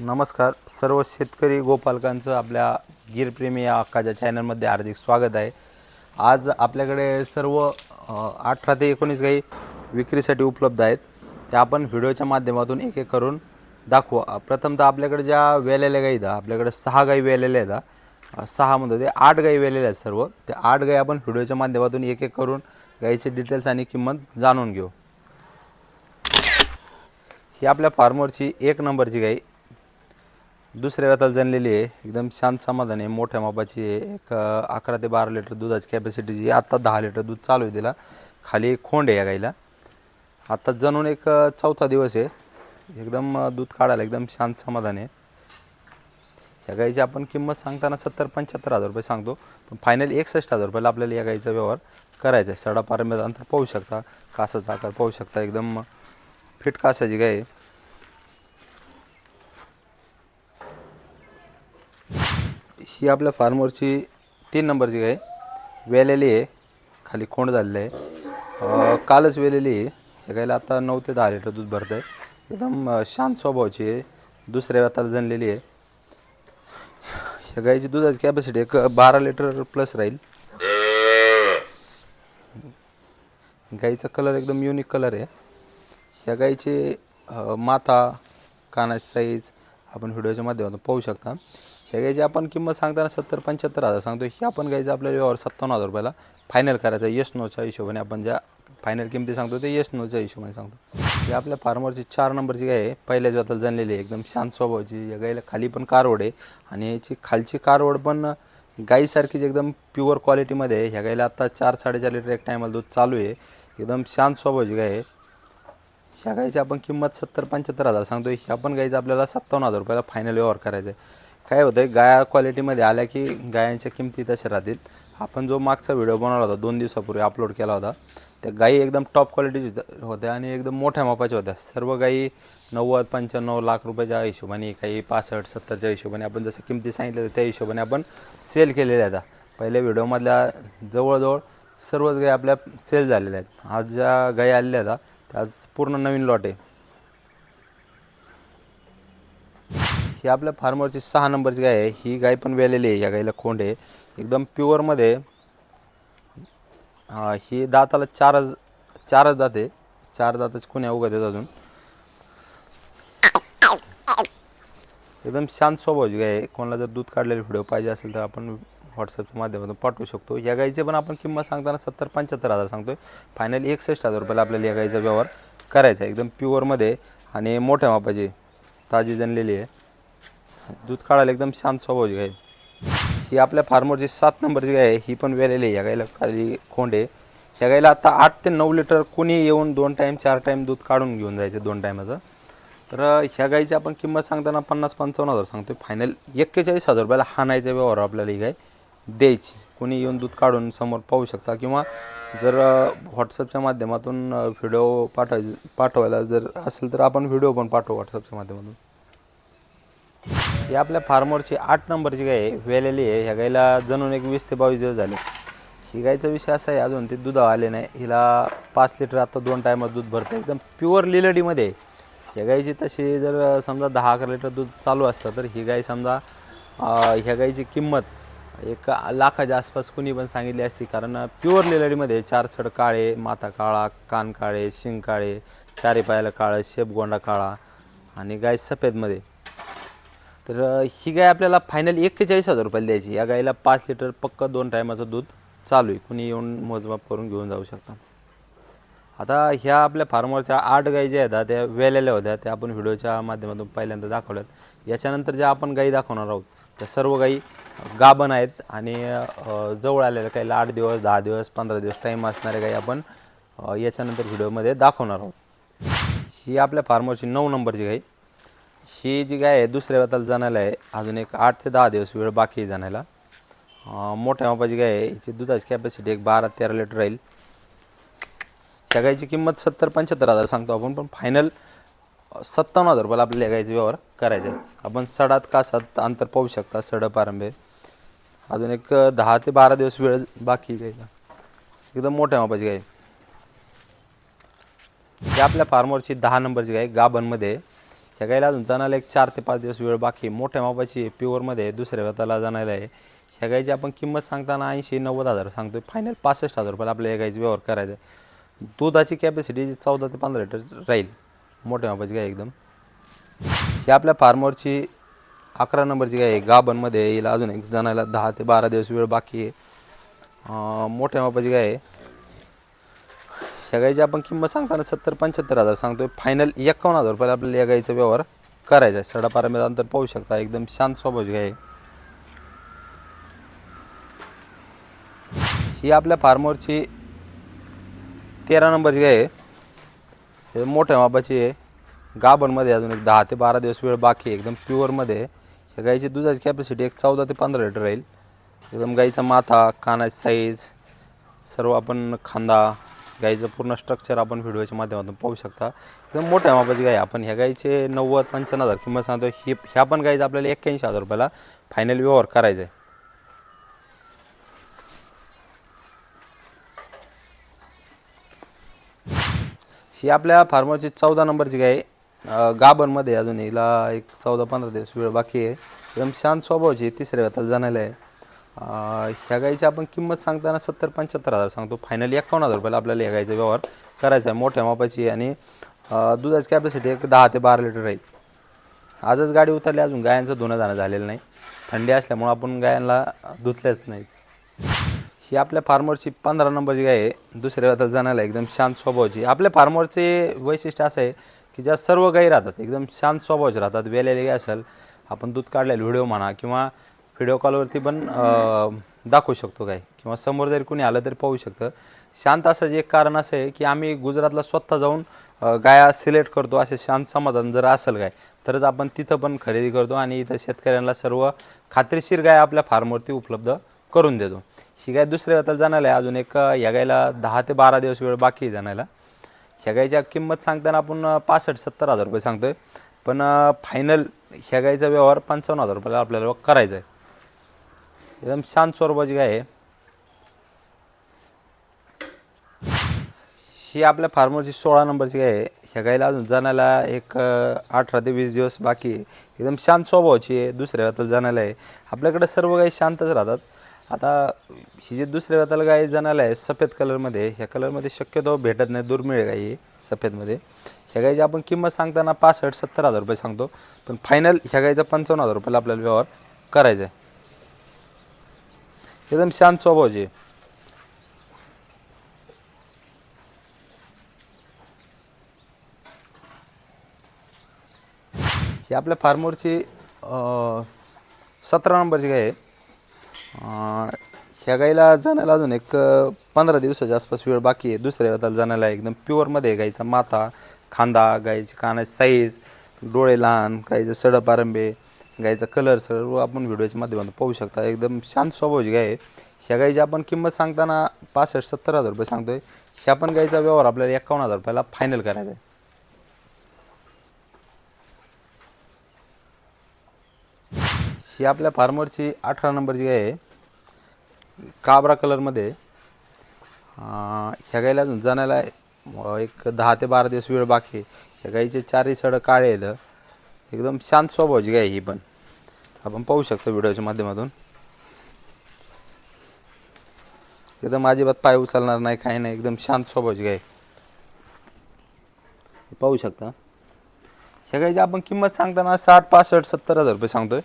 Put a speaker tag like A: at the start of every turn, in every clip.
A: नमस्कार. सर्व शेतकरी गोपालकांचं आपल्या गिरप्रेमी या हक्काच्या चॅनलमध्ये हार्दिक स्वागत आहे. आज आपल्याकडे सर्व अठरा ते एकोणीस गाई विक्रीसाठी उपलब्ध आहेत. त्या आपण व्हिडिओच्या माध्यमातून एक एक करून दाखवू. प्रथमतः आपल्याकडे ज्या वेलेल्या गाई दा आपल्याकडे सहा गाई वेलेल्या आहेत सहा म्हणतो ते आठ गाई वेलेल्या आहेत सर्व. त्या आठ गाई आपण व्हिडिओच्या माध्यमातून एक एक करून गाईचे डिटेल्स आणि किंमत जाणून घेऊ. ही आपल्या फार्मरची एक नंबरची गाई दुसऱ्या वेताला जणलेली आहे. एकदम शांत समाधान आहे. मोठ्या मापाची आहे. एक अकरा ते बारा लिटर दुधाची कॅपॅसिटीची आत्ता दहा लिटर दूध चालू आहे तिला. खाली खोंड आहे या गाईला. आत्ता जणून एक चौथा दिवस आहे. एकदम दूध काढायला एकदम शांत समाधान आहे. या गाईची आपण किंमत सांगताना सत्तर पंच्याहत्तर हजार रुपये सांगतो. पण फायनल एकसष्ट हजार रुपयाला आपल्याला या गाईचा व्यवहार करायचा आहे. सडा पारंब्याचं अंतर पाहू शकता. कासाचा आकार पाहू शकता. एकदम फिट कासाची गाय आहे. ही आपल्या फार्मरची तीन नंबरची गाय वेलेली आहे. खाली कोंड झालेलं आहे. कालच वेलेली आहे. सगळ्याला आता नऊ ते दहा लिटर दूध भरतं आहे एकदम शांत स्वभावाची आहे. दुसऱ्या व्यताला जणलेली आहे. या गाईची दुधाची कॅपॅसिटी एक बारा लिटर प्लस राहील. गाईचा कलर एकदम युनिक कलर आहे. ह्या गाईचे माथा कानाची साईज आपण व्हिडिओच्या माध्यमातून पाहू शकता. ह्या गाईची आपण किंमत सांगताना सत्तर पंच्याहत्तर हजार सांगतो. ही आपण गाईचं आपल्या व्यवहार सत्तावन्न हजार रुपयाला फायनल करायचं आहे. नोच्या हिशोबाने आपण ज्या फायनल किमती सांगतो ते यश नोच्या हिशोबाने सांगतो. ही आपल्या फार्मरची चार नंबरची गाय आहे. पहिल्याच वेताला जणलेली आहे. एकदम शांत स्वभावाची. या गाईला खाली पण कारवड आहे. आणि याची खालची कारवड पण गाईसारखीच एकदम प्युअर क्वालिटीमध्ये आहे. ह्या गाईला आत्ता चार साडेचार लिटर एक टायमाला दूध चालू आहे. एकदम शांत स्वभावाची गाय आहे. ह्या गाईची आपण किंमत सत्तर पंच्याहत्तर हजार सांगतो ह्या पण गाईचं आपल्याला सत्तावन्न हजार रुपयाला फायनल व्यवहार करायचा आहे. काय होतं आहे गाया क्वालिटीमध्ये आल्या की गायांच्या किमती तशा राहतील. आपण जो मागचा व्हिडिओ बनवला होता दोन दिवसापूर्वी अपलोड केला होता त्या गाई एकदम टॉप क्वालिटीची होत्या आणि एकदम मोठ्या मापाच्या होत्या. सर्व गाई नव्वद पंच्याण्णव लाख रुपयाच्या हिशोबाने काही पासष्ट सत्तरच्या हिशोबाने आपण जसं किमती सांगितल्या त्या हिशोबाने आपण सेल केलेल्या आहेत. पहिल्या व्हिडिओमधल्या जवळजवळ सर्वच गाई आपल्या सेल झालेल्या आहेत. आज ज्या गाई आलेल्या आहेत त्या आज पूर्ण नवीन लॉट आहे. ही आपल्या फार्मरची सहा नंबरची गाय आहे. ही गाय पण वेलेली आहे या गाईला खोंड आहे. एकदम प्युअरमध्ये ही दाताला चारच चारच दात आहे. चार दाताची कुण्या उगत आहेत अजून. एकदम शांत स्वभावची गाय आहे. कोणाला जर दूध काढलेले व्हिडिओ पाहिजे असेल तर आपण व्हॉट्सअपच्या माध्यमातून पाठवू शकतो. या गाईचे पण आपण किंमत सांगताना सत्तर पंच्याहत्तर हजार सांगतोय. फायनल एकसष्ट हजार रुपयाला आपल्याला या गाईचा व्यवहार करायचा आहे. एकदम प्युअरमध्ये आणि मोठ्या मापाची ताजी जनलेली आहे. दूध काढायला एकदम शांत स्वभावची गाय ही आपल्या फार्मरची सात नंबरची गाय आहे ही पण वेलेली आहे. या गायला खाली खोंड. आहे ह्या गायला आता आठ ते नऊ लिटर कोणी येऊन दोन टाईम चार टाईम दूध काढून घेऊन जायचं दोन टायमाचं तर ह्या गाईची आपण किंमत सांगताना पन्नास पंचावन्न हजार सांगतो फायनल एक्केचाळीस हजार रुपयाला हाणायचा व्यवहार आपल्याला ही गाय द्यायची. कोणी येऊन दूध काढून समोर पाहू शकता किंवा जर व्हॉट्सअपच्या माध्यमातून व्हिडिओ पाठवाय पाठवायला जर असेल तर आपण व्हिडिओ पण पाठवू व्हॉट्सअपच्या माध्यमातून. ही आपल्या फार्मरची आठ नंबरची गाय आहे वेलेली आहे. ह्या गायला जणून एक वीस ते बावीस दिवस झाले. ही गायचा विषय असा आहे अजून ते दूध आले नाही. हिला पाच लिटर आता दोन टायमात दूध भरतं. एकदम प्युअर लिलडीमध्ये ह्या गायची तशी जर समजा दहा अकरा लिटर दूध चालू असतं तर ही गाय समजा ह्या गायची किंमत एक लाखाच्या आसपास कुणी पण सांगितली असती. कारण प्युअर लिलडीमध्ये चार सड काळे माथा काळा कान काळे शिंग काळे चारी पायाला काळं शेपगोंडा काळा आणि गाय सफेदमध्ये. तर ही गाय आपल्याला फायनल एक्केचाळीस हजार रुपयाला द्यायची. या गायीला पाच लिटर पक्क दोन टायमाचं दूध चालू आहे. कुणी येऊन मोजमाप करून घेऊन जाऊ शकता. आता ह्या आपल्या फार्मरच्या आठ गाई ज्या आहेत त्या वेलेल्या होत्या. त्या आपण व्हिडिओच्या माध्यमातून पहिल्यांदा दाखवल्यात. याच्यानंतर ज्या आपण गाई दाखवणार आहोत त्या सर्व गाई गाभण आहेत. आणि जवळ आलेल्या काही आठ दिवस दहा दिवस पंधरा दिवस टाईम असणाऱ्या गाई आपण याच्यानंतर व्हिडिओमध्ये दाखवणार आहोत. ही आपल्या फार्मरची नऊ नंबरची गाई ही जी गाय आहे दुसऱ्या वेताला जाण्याला आहे. अजून एक आठ ते दहा दिवस वेळ बाकी आहे जाण्याला. मोठ्या मापाची गाय आहे. हिची दुधाची कॅपॅसिटी एक बारा तेरा लिटर राहील. त्या गायची किंमत सत्तर पंच्याहत्तर हजार सांगतो आपण पण फायनल सत्तावन्न हजार रुपयाला आपल्याला या गायचा व्यवहार करायचा आहे. आपण सडात कासात अंतर पाहू शकता सड पारंबे अजून एक दहा ते बारा दिवस वेळ बाकी आहे गायला एकदम मोठ्या मापाची गाय ही आपल्या फार्मरची दहा नंबरची गाय गाभनमध्ये आहे. ह्या अजून जाणायला एक चार ते पाच दिवस वेळ बाकी मोठ्या मापाची प्युअरमध्ये आहे दुसऱ्या व्यताला जाणायला आहे. ह्या आपण किंमत सांगताना ऐंशी नव्वद हजार सांगतोय. फायनल पासष्ट हजार रुपयाला आपल्या या व्यवहार करायचा आहे. दुधाची कॅपॅसिटी चौदा ते पंधरा लिटर राहील. मोठ्या मापाची गाय एकदम. ही आपल्या फार्मरची अकरा नंबरची गाय आहे. येईल अजून एक जणायला दहा ते बारा दिवस वेळ बाकी आहे. मोठ्या मापाची गाय आहे. ह्या गाईची आपण किंमत सांगताना सत्तर पंच्याहत्तर हजार सांगतोय. फायनल एकावन्न हजार रुपयाला आपल्याला या गाईचा व्यवहार करायचा आहे. सडापारामध्ये अंतर पाहू शकता एकदम शांत स्वभाव गाय ही आपल्या फार्मरची तेरा नंबरची गाय आहे मोठ्या मापाची आहे. गाभणमध्ये अजून एक दहा ते बारा दिवस वेळ बाकी आहे. एकदम प्युअरमध्ये आहे. ह्या गाईची दुधाची कॅपॅसिटी एक चौदा ते पंधरा लिटर राहील. एकदम गाईचा माथा कानाची साईज सर्व आपण खांदा गाईचं पूर्ण स्ट्रक्चर आपण व्हिडिओच्या माध्यमातून पाहू शकता. एकदम मोठ्या मापाची गाय आपण ह्या गाईचे नव्वद पंच्याण्णव हजार किंमत सांगतो ही ह्या पण गाईचं आपल्याला एक्क्याऐंशी हजार रुपयाला फायनल व्यवहार करायचा आहे. ही आपल्या फार्मरची चौदा नंबरची गाय आहे. गाभणमध्ये अजून हिला एक चौदा पंधरा दिवस वेळ बाकी आहे. एकदम शांत स्वभावाची तिसऱ्या वेळात जाणायला आहे. ह्या गाईची आपण किंमत सांगताना सत्तर पंच्याहत्तर हजार सांगतो. फायनली एकावन्न हजार रुपयाला आपल्याला या गाईचा व्यवहार करायचा आहे. मोठ्या मापाची आणि दुधाची कॅपॅसिटी एक दहा ते बारा लिटर राहील. आजच गाडी उतरली अजून गायांचं धुणं जाणं झालेलं नाही. थंडी असल्यामुळं आपण गायांना धुतल्याच नाहीत ही आपल्या फार्मरची पंधरा नंबरची गाय आहे. दुसऱ्या व्यताला जाण्याला एकदम शांत स्वभावाची. आपल्या फार्मरचे वैशिष्ट्य असं आहे की ज्या सर्व गायी राहतात एकदम शांत स्वभावाचे राहतात. वेलेले गाय असेल आपण दूध काढलेलं व्हिडिओ म्हणा किंवा व्हिडिओ कॉलवरती पण दाखवू शकतो काय किंवा समोर जरी कुणी आलं तरी पाहू शकतं. शांत असं जे एक कारण असं आहे की आम्ही गुजरातला स्वतः जाऊन गाया सिलेक्ट करतो असे शांत समाधान जर असेल काय तरच आपण तिथं पण खरेदी करतो आणि इथं शेतकऱ्यांना सर्व खात्रीशीर गाय आपल्या फार्मवरती उपलब्ध करून देतो. ही गाय दुसऱ्या व्यताला जाणायला आहे. अजून एक या गायला दहा ते बारा दिवस वेळ बाकी आहे जाण्याला. ह्या गायच्या किंमत सांगताना आपण पासष्ट सत्तर हजार रुपये सांगतोय. पण फायनल ह्या गायचा व्यवहार पंचावन्न हजार रुपयाला आपल्याला करायचा आहे. एकदम शांत स्वरूपाची गाय आहे? ही आपल्या फार्मरची सोळा नंबरची गाय आहे? ह्या गायला अजून जाण्याला एक अठरा ते वीस दिवस बाकी आहे. एकदम शांत स्वभावाची आहे. दुसऱ्या व्यताला जाण्याला आहे. आपल्याकडे सर्व गायी शांतच राहतात. आता ही जी दुसऱ्या व्यताला गाय जाण्याला आहे सफेद कलरमध्ये ह्या कलरमध्ये शक्यतो भेटत नाही. दुर्मिळ गाई सफेदमध्ये. ह्या गायची आपण किंमत सांगताना पासष्ट सत्तर हजार रुपये सांगतो. पण फायनल ह्या गायचा पंचावन्न हजार रुपयाला आपल्याला व्यवहार करायचा आहे. एकदम शांत स्वभावाची ही आपल्या फार्मरची सतरा नंबरची गाय आहे. ह्या गाईला जाण्याला अजून एक पंधरा दिवसाच्या आसपास वेळ बाकी आहे. दुसऱ्या व्यताला जाण्याला एकदम प्युअरमध्ये आहे गाईचा माथा खांदा गाईची कानाची साईज डोळे लहान गाईचं सडप आरंबे गाईचा कलर सर्व आपण व्हिडिओच्या माध्यमातून पाहू शकता. एकदम शांत स्वभावाची गाय आहे ह्या गाईची आपण किंमत सांगताना पासष्ट सत्तर हजार रुपये सांगतोय. ह्या पण गाईचा व्यवहार आपल्याला एकावन्न हजार रुपयाला फायनल करायचा आहे. ही आपल्या फार्मरची अठरा नंबरची गाय आहे काबरा कलरमध्ये ह्या गाईला अजून जाण्याला एक दहा ते बारा दिवस वेळ बाकी आहे. ह्या गाईचे चारही सडं काळे आहेत. एकदम शांत स्वभावाची गाय ही पण. आपण पाहू शकतो व्हिडिओच्या माध्यमातून. एकदम अजिबात पाय उचलणार नाही काही नाही एकदम शांत स्वभावची गाय. पाहू शकता. ह्या गाईची आपण किंमत सांगताना साठ पासष्ट सत्तर हजार रुपये सांगतोय.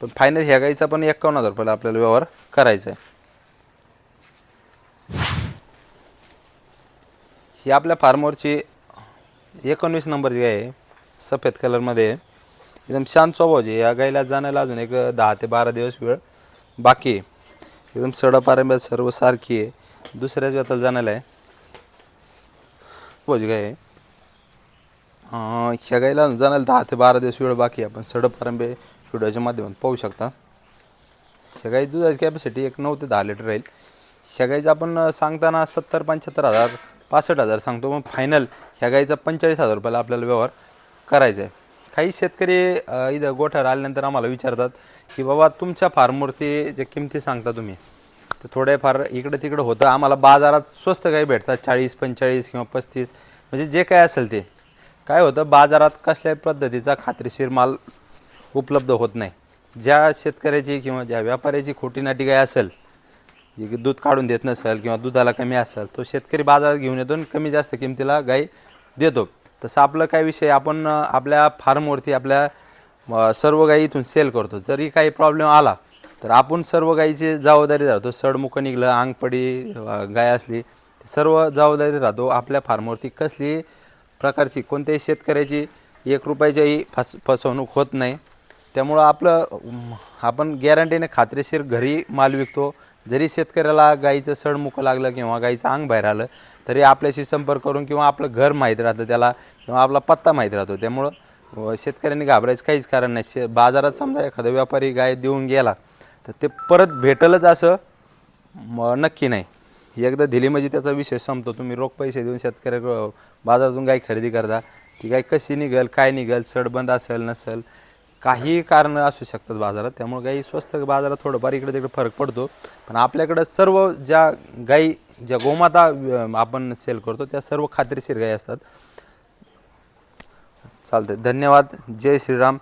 A: पण फायनल ह्या गाईचा पण एकावन्न हजार रुपयाला आपल्याला व्यवहार करायचा आहे ही आपल्या फार्मरची एकोणवीस नंबरची गाय आहे. सफेद कलरमध्ये आहे. एकदम शांत स्वभावाची आहे. या गाईला जाण्याला अजून एक दहा ते बारा दिवस वेळ बाकी आहे. एकदम सडापारंब्यात सर्व सारखी आहे. दुसऱ्याच व्यताला जाण्याला आहे. स्वभावाची गाय आहे. ह्या गाईला जाण्याला दहा ते बारा दिवस वेळ बाकी आहे. आपण सडपारंबे व्हिडिओच्या माध्यमातून पाहू शकता. ह्या गाई दुधाची कॅपॅसिटी एक नऊ ते दहा लिटर राहील. ह्या गाईचं आपण सांगताना सत्तर पंच्याहत्तर हजार पासष्ट हजार सांगतो. मग फायनल ह्या गाईचा पंचेचाळीस हजार रुपयाला आपल्याला व्यवहार करायचा आहे. काही शेतकरी इथं गोठ्यावर आल्यानंतर आम्हाला विचारतात की बाबा तुमच्या फार्मवरती जे किमती सांगता तुम्ही तर थोडेफार इकडं तिकडं होतं. आम्हाला बाजारात स्वस्त काही भेटतात चाळीस पंचेचाळीस किंवा पस्तीस. म्हणजे जे काय असेल ते. काय होतं बाजारात कसल्याही पद्धतीचा खात्रीशीर माल उपलब्ध होत नाही. ज्या शेतकऱ्याची किंवा ज्या व्यापाऱ्याची खोटी नाटी गाय असेल जे की दूध काढून देत नसेल किंवा दुधाला कमी असेल तो शेतकरी बाजारात घेऊन येतो आणि कमी जास्त किमतीला गाई देतो. तसं आपलं काय विषय आपण आपल्या फार्मवरती आपल्या सर्व गाई इथून सेल करतो. जरी काही प्रॉब्लेम आला तर आपण सर्व गाईची जबाबदारी राहतो सडमुखं निघलं अंगपडी गाय असली सर्व जबाबदारी राहतो आपल्या फार्मवरती. कसली प्रकारची कोणत्याही शेतकऱ्याची एक रुपयाच्याही फस फसवणूक होत नाही. त्यामुळं आपलं आपण गॅरंटीने खात्रीशीर घरी माल विकतो. जरी शेतकऱ्याला गाईचं सडमुखं लागलं किंवा गाईचं अंग बाहेर आलं तरी आपल्याशी संपर्क करून किंवा आपलं घर माहीत राहतं त्याला किंवा आपला पत्ता माहीत राहतो. त्यामुळं शेतकऱ्यांनी घाबरायचं काहीच कारण नाही. शे बाजारात समजा एखादा व्यापारी गाय देऊन गेला तर ते परत भेटलच असं नक्की नाही. एकदा दिली म्हणजे त्याचा विषय संपतो. तुम्ही रोख पैसे देऊन शेतकऱ्या बाजारातून गाय खरेदी करता. ती गाय कशी निघेल काय निघेल सडबंद असेल नसेल काही कारणं असू शकतात बाजारात त्यामुळे गाई स्वस्त बाजारात थोडंफार इकडे तिकडे फरक पडतो. पण आपल्याकडं सर्व ज्या गाई ज्या गोमाता आपण सेल करतो त्या सर्व खात्रीशीर गाई असतात. चालतंय. धन्यवाद. जय श्रीराम.